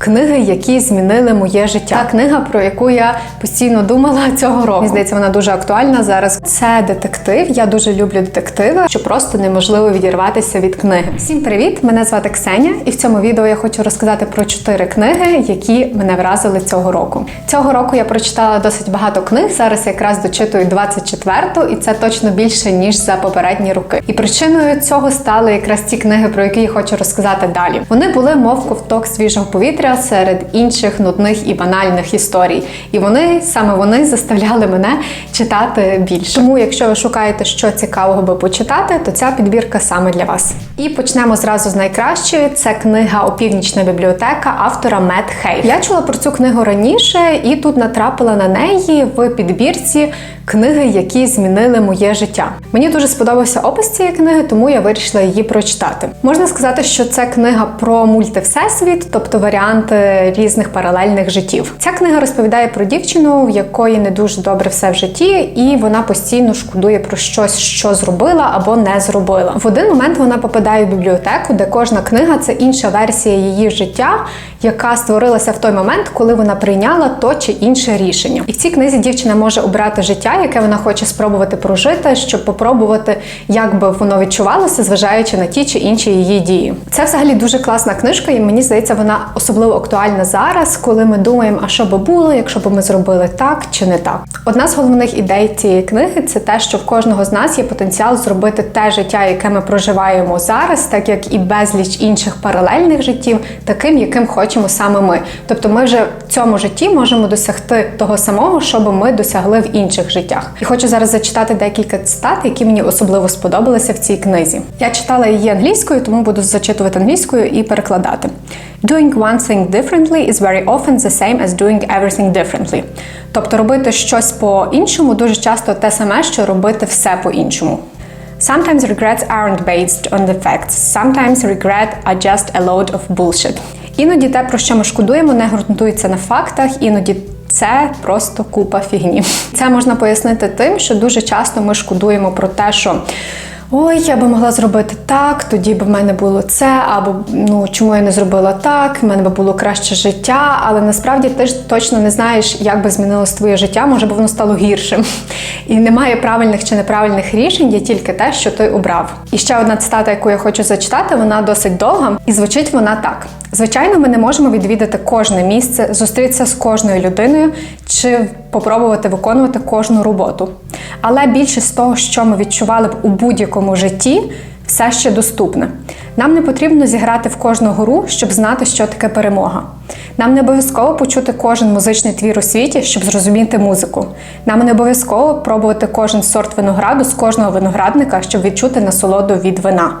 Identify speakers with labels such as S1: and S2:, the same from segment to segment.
S1: Книги, які змінили моє життя. Та книга, про яку я постійно думала цього року. Мені здається, вона дуже актуальна зараз. Це детектив. Я дуже люблю детективи, що просто неможливо відірватися від книги. Всім привіт! Мене звати Ксеня, і в цьому відео я хочу розказати про чотири книги, які мене вразили цього року. Цього року я прочитала досить багато книг. Зараз я якраз дочитую 24-ту, і це точно більше ніж за попередні роки. І причиною цього стали якраз ті книги, про які я хочу розказати далі. Вони були мов ковток свіжого повітря серед інших нудних і банальних історій. І вони саме вони заставляли мене читати більше. Тому, якщо ви шукаєте, що цікавого би почитати, то ця підбірка саме для вас. І почнемо зразу з найкращої. Це книга Опівнічна бібліотека автора Мет Хей. Я чула про цю книгу раніше і тут натрапила на неї в підбірці книги, які змінили моє життя. Мені дуже сподобався опис цієї книги, тому я вирішила її прочитати. Можна сказати, що це книга про мультивсесвіт, тобто варіанти різних паралельних життів. Ця книга розповідає про дівчину, в якої не дуже добре все в житті, і вона постійно шкодує про щось, що зробила або не зробила. В один момент вона попадає в бібліотеку, де кожна книга це інша версія її життя, яка створилася в той момент, коли вона прийняла то чи інше рішення. І в цій книзі дівчина може обрати життя, яке вона хоче спробувати прожити, щоб попробувати, як би воно відчувалося, зважаючи на ті чи інші її дії. Це взагалі дуже класна книжка, і мені здається, вона особливо актуальна зараз, коли ми думаємо, а що би було, якщо б ми зробили так чи не так. Одна з головних ідей цієї книги це те, що в кожного з нас є потенціал зробити те життя, яке ми проживаємо зараз, так як і безліч інших паралельних життів, таким, яким хочемо саме ми. Тобто, ми вже в цьому житті можемо досягти того самого, що би ми досягли в інших життях. І хочу зараз зачитати декілька цитат, які мені особливо сподобалися в цій книзі. Я читала її англійською, тому буду зачитувати англійською і перекладати. Doing one thing differently is very often the same as doing everything differently. Тобто робити щось по-іншому дуже часто те саме, що робити все по-іншому. Sometimes regrets aren't based on the facts. Sometimes regret are just a load of bullshit. Іноді те, про що ми шкодуємо, не ґрунтується на фактах, іноді це просто купа фігні. Це можна пояснити тим, що дуже часто ми шкодуємо про те, що. Ой, я би могла зробити так, тоді б в мене було це, або ну чому я не зробила так, в мене би було краще життя, але насправді ти ж точно не знаєш, як би змінилось твоє життя, може би воно стало гіршим. І немає правильних чи неправильних рішень, є тільки те, що ти обрав. І ще одна цитата, яку я хочу зачитати, вона досить довга, і звучить вона так: звичайно, ми не можемо відвідати кожне місце, зустрітися з кожною людиною чи попробувати виконувати кожну роботу. Але більшість того, що ми відчували б у будь-якому житті, все ще доступне. Нам не потрібно зіграти в кожну гру, щоб знати, що таке перемога. Нам не обов'язково почути кожен музичний твір у світі, щоб зрозуміти музику. Нам не обов'язково пробувати кожен сорт винограду з кожного виноградника, щоб відчути насолоду від вина.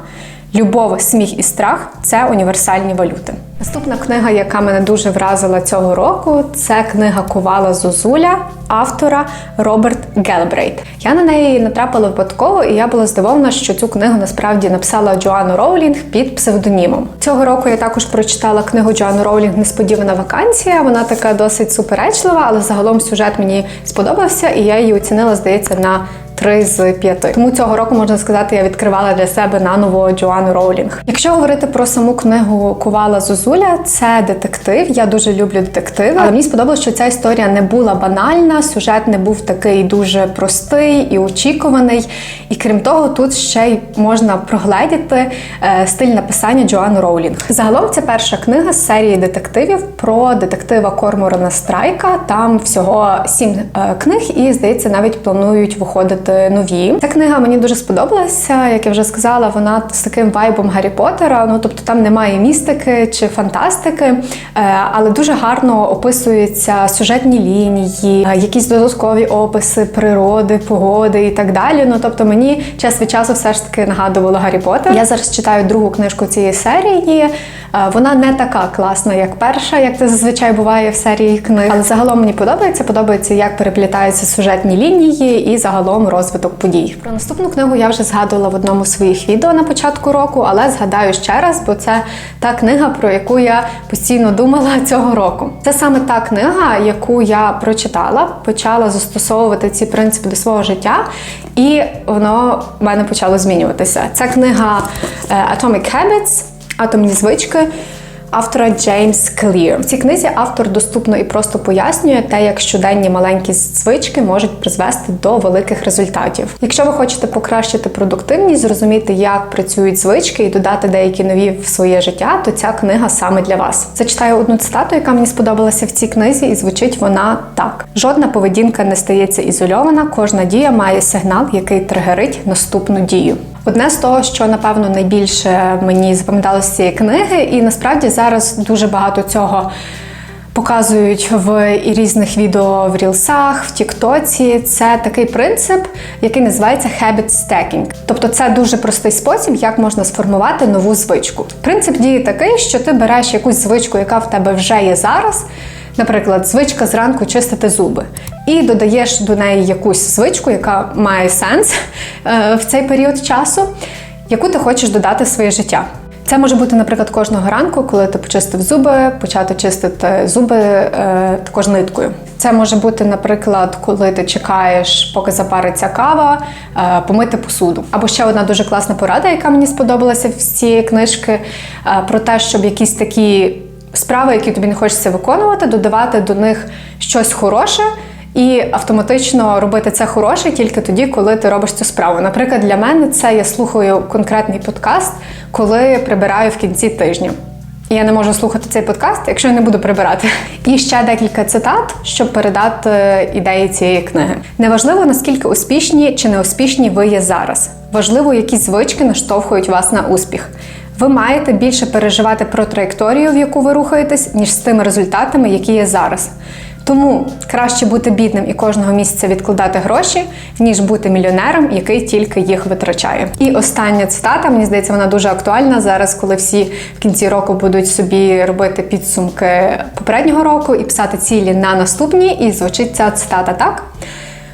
S1: Любов, сміх і страх це універсальні валюти. Наступна книга, яка мене дуже вразила цього року, це книга Ковала Зозуля автора Роберт Гелбрейт. Я на неї натрапила випадково, і я була здивована, що цю книгу насправді написала Джоанна Роулінг під псевдонімом. Цього року я також прочитала книгу Джоанни Роулінг Несподівана вакансія. Вона така досить суперечлива, але загалом сюжет мені сподобався, і я її оцінила, здається, на. Три з п'яти. Тому цього року можна сказати, я відкривала для себе наново Джоанну Роулінг. Якщо говорити про саму книгу Ковала Зозуля, це детектив. Я дуже люблю детективи. Але мені сподобалося, що ця історія не була банальна, сюжет не був такий дуже простий і очікуваний. І крім того, тут ще й можна прогледіти е, стиль написання Джоанни Роулінг. Загалом це перша книга з серії детективів про детектива Корморана Страйка. Там всього сім е, книг, і здається, навіть планують виходити нові. Ця книга мені дуже сподобалася. Як я вже сказала, вона з таким вайбом Гаррі Поттера. Ну тобто там немає містики чи фантастики, е, але дуже гарно описуються сюжетні лінії, е, якісь додаткові описи природи, погоди і так далі. Ну тобто мені час від часу все ж таки нагадувало Гаррі Поттер. Я зараз читаю другу книжку цієї серії. Вона не така класна, як перша, як це зазвичай буває в серії книг. Але загалом мені подобається. Подобається, як переплітаються сюжетні лінії і загалом розвиток подій. Про наступну книгу я вже згадувала в одному з своїх відео на початку року, але згадаю ще раз, бо це та книга, про яку я постійно думала цього року. Це саме та книга, яку я прочитала, почала застосовувати ці принципи до свого життя, і воно в мене почало змінюватися. Це книга е, Atomic Habits, атомні звички. автора Джеймс Клір. В цій книзі автор доступно і просто пояснює те, як щоденні маленькі звички можуть призвести до великих результатів. Якщо ви хочете покращити продуктивність, зрозуміти, як працюють звички і додати деякі нові в своє життя, то ця книга саме для вас. Зачитаю одну цитату, яка мені сподобалася в цій книзі, і звучить вона так: жодна поведінка не стається ізольована, кожна дія має сигнал, який тригерить наступну дію. Одне з того, що напевно найбільше мені запам'яталося з цієї книги, і насправді зараз дуже багато цього. Показують в і різних відео в рілсах, в Тіктоці. Це такий принцип, який називається habit stacking. Тобто це дуже простий спосіб, як можна сформувати нову звичку. Принцип дії такий, що ти береш якусь звичку, яка в тебе вже є зараз. Наприклад, звичка зранку чистити зуби, і додаєш до неї якусь звичку, яка має сенс е, в цей період часу, яку ти хочеш додати в своє життя. Це може бути, наприклад, кожного ранку, коли ти почистив зуби, почати чистити зуби е, також ниткою. Це може бути, наприклад, коли ти чекаєш, поки запариться кава, е, помити посуду. Або ще одна дуже класна порада, яка мені сподобалася з цієї книжки, е, про те, щоб якісь такі справи, які тобі не хочеться виконувати, додавати до них щось хороше. І автоматично робити це хороше тільки тоді, коли ти робиш цю справу. Наприклад, для мене це я слухаю конкретний подкаст, коли прибираю в кінці тижня. І я не можу слухати цей подкаст, якщо я не буду прибирати. І ще декілька цитат, щоб передати ідеї цієї книги. Неважливо наскільки успішні чи неуспішні ви є зараз. Важливо, які звички наштовхують вас на успіх. Ви маєте більше переживати про траєкторію, в яку ви рухаєтесь, ніж з тими результатами, які є зараз. Тому краще бути бідним і кожного місяця відкладати гроші, ніж бути мільйонером, який тільки їх витрачає. І остання цитата, мені здається, вона дуже актуальна зараз, коли всі в кінці року будуть собі робити підсумки попереднього року і писати цілі на наступні. І звучить ця цитата так.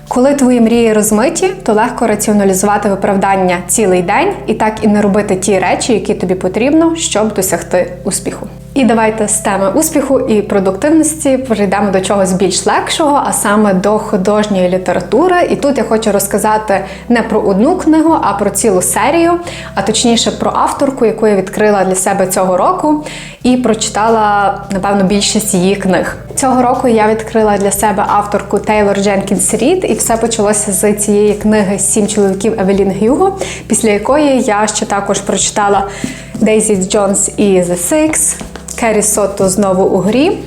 S1: Коли твої мрії розмиті, то легко раціоналізувати виправдання цілий день і так і не робити ті речі, які тобі потрібно, щоб досягти успіху. І давайте з теми успіху і продуктивності перейдемо до чогось більш легшого, а саме до художньої літератури. І тут я хочу розказати не про одну книгу, а про цілу серію, а точніше про авторку, яку я відкрила для себе цього року, і прочитала, напевно, більшість її книг. Цього року я відкрила для себе авторку Тейлор Дженкінс Рід, і все почалося з цієї книги Сім чоловіків Евелін Гюго, після якої я ще також прочитала Дейзі Джонс і The Six, Керрі Сотто знову у грі.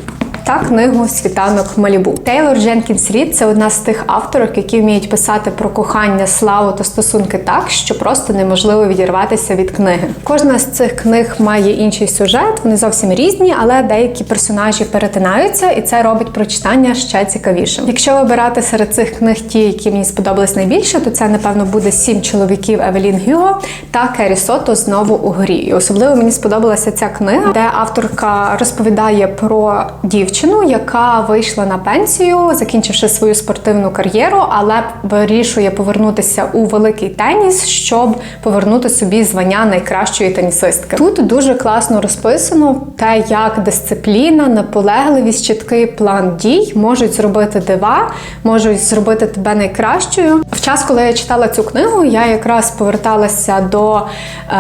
S1: Та книгу Світанок Малібу. Тейлор Дженкінс Рід це одна з тих авторок, які вміють писати про кохання, славу та стосунки так, що просто неможливо відірватися від книги. Кожна з цих книг має інший сюжет, вони зовсім різні, але деякі персонажі перетинаються, і це робить прочитання ще цікавішим. Якщо вибирати серед цих книг ті, які мені сподобались найбільше, то це напевно буде сім чоловіків Евелін Гюго та Керрі Сото знову у грі. І особливо мені сподобалася ця книга, де авторка розповідає про дівчину дівчину, яка вийшла на пенсію, закінчивши свою спортивну кар'єру, але вирішує повернутися у великий теніс, щоб повернути собі звання найкращої тенісистки. Тут дуже класно розписано те, як дисципліна, наполегливість, чіткий план дій можуть зробити дива, можуть зробити тебе найкращою. В час, коли я читала цю книгу, я якраз поверталася до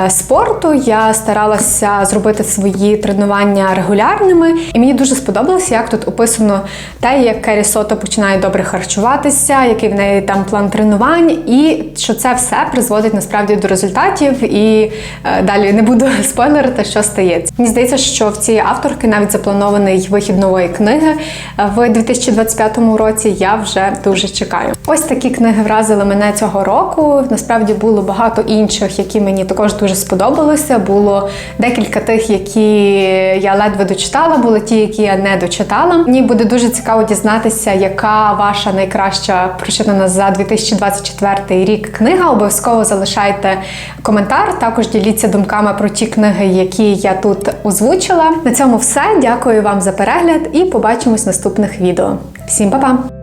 S1: е, спорту. Я старалася зробити свої тренування регулярними, і мені дуже сподобалося як тут описано те, як Керрі Сото починає добре харчуватися, який в неї там план тренувань, і що це все призводить насправді до результатів. І е, далі не буду спойлерити, що стається. Мені здається, що в цієї авторки навіть запланований вихід нової книги в 2025 році. Я вже дуже чекаю. Ось такі книги вразили мене цього року. Насправді було багато інших, які мені також дуже сподобалися. Було декілька тих, які я ледве дочитала, були ті, які я не дочитала читала. Мені буде дуже цікаво дізнатися, яка ваша найкраща прочитана за 2024 рік книга. Обов'язково залишайте коментар. Також діліться думками про ті книги, які я тут озвучила. На цьому все. Дякую вам за перегляд і побачимось в наступних відео. Всім па-па!